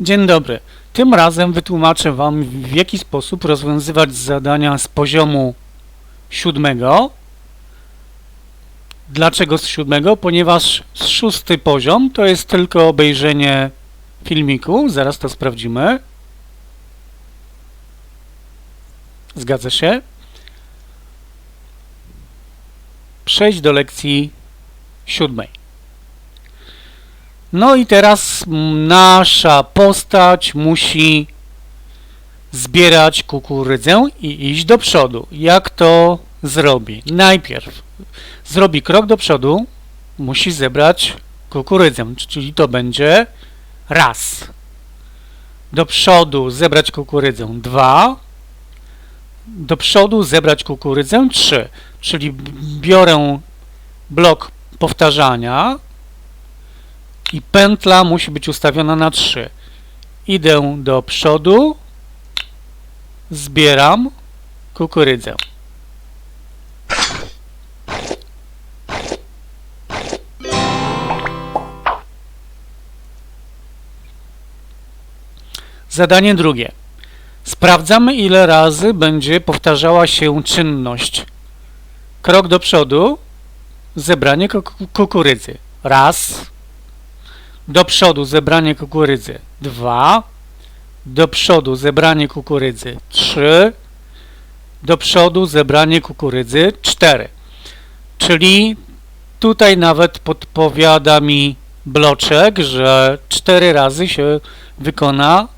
Dzień dobry. Tym razem wytłumaczę Wam, w jaki sposób rozwiązywać zadania z poziomu siódmego. Dlaczego z siódmego? Ponieważ szósty poziom to jest tylko obejrzenie filmiku. Zaraz to sprawdzimy. Zgadza się. Przejść do lekcji siódmej. No i teraz nasza postać musi zbierać kukurydzę i iść do przodu. Jak to zrobi? Najpierw zrobi krok do przodu, musi zebrać kukurydzę, czyli to będzie raz. Do przodu zebrać kukurydzę dwa. Do przodu zebrać kukurydzę trzy. Czyli biorę blok powtarzania, i pętla musi być ustawiona na 3. Idę do przodu, zbieram kukurydzę. Zadanie drugie. Sprawdzamy, ile razy będzie powtarzała się czynność. Krok do przodu, zebranie kuku- kukurydzy. Raz, do przodu zebranie kukurydzy. 2, do przodu zebranie kukurydzy. 3, do przodu zebranie kukurydzy. 4. Czyli tutaj nawet podpowiada mi bloczek, że 4 razy się wykona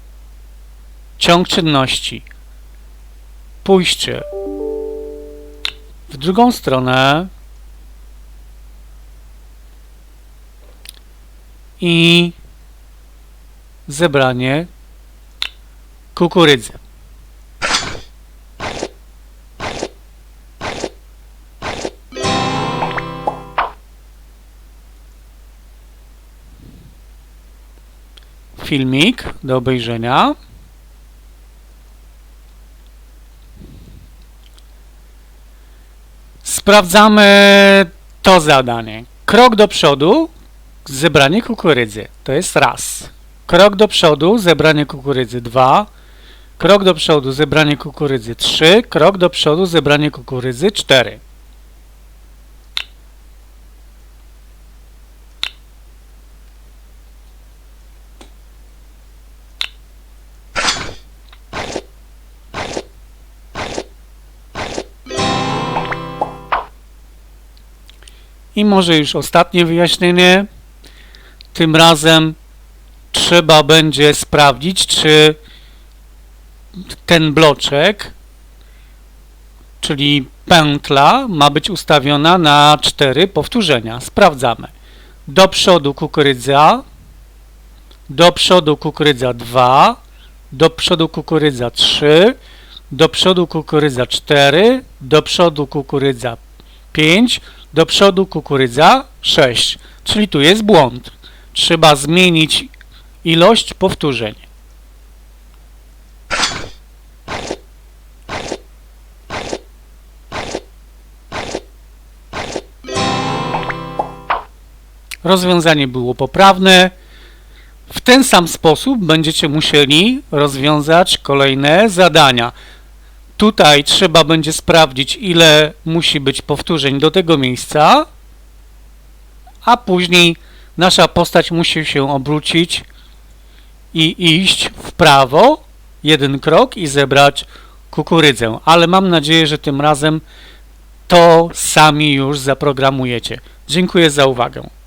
ciąg czynności. Pójście w drugą stronę i zebranie kukurydzy. Filmik do obejrzenia. Sprawdzamy to zadanie. Krok do przodu, zebranie kukurydzy. To jest raz. Krok do przodu, zebranie kukurydzy. Dwa. Krok do przodu, zebranie kukurydzy. Trzy. Krok do przodu, zebranie kukurydzy. Cztery. I może już ostatnie wyjaśnienie. Tym razem trzeba będzie sprawdzić, czy ten bloczek, czyli pętla, ma być ustawiona na 4 powtórzenia. Sprawdzamy. Do przodu kukurydza, do przodu kukurydza 2, do przodu kukurydza 3, do przodu kukurydza 4, do przodu kukurydza 5, do przodu kukurydza 6. Czyli tu jest błąd. Trzeba zmienić ilość powtórzeń. Rozwiązanie było poprawne. W ten sam sposób będziecie musieli rozwiązać kolejne zadania. Tutaj trzeba będzie sprawdzić, ile musi być powtórzeń do tego miejsca, a później nasza postać musi się obrócić i iść w prawo jeden krok i zebrać kukurydzę. Ale mam nadzieję, że tym razem to sami już zaprogramujecie. Dziękuję za uwagę.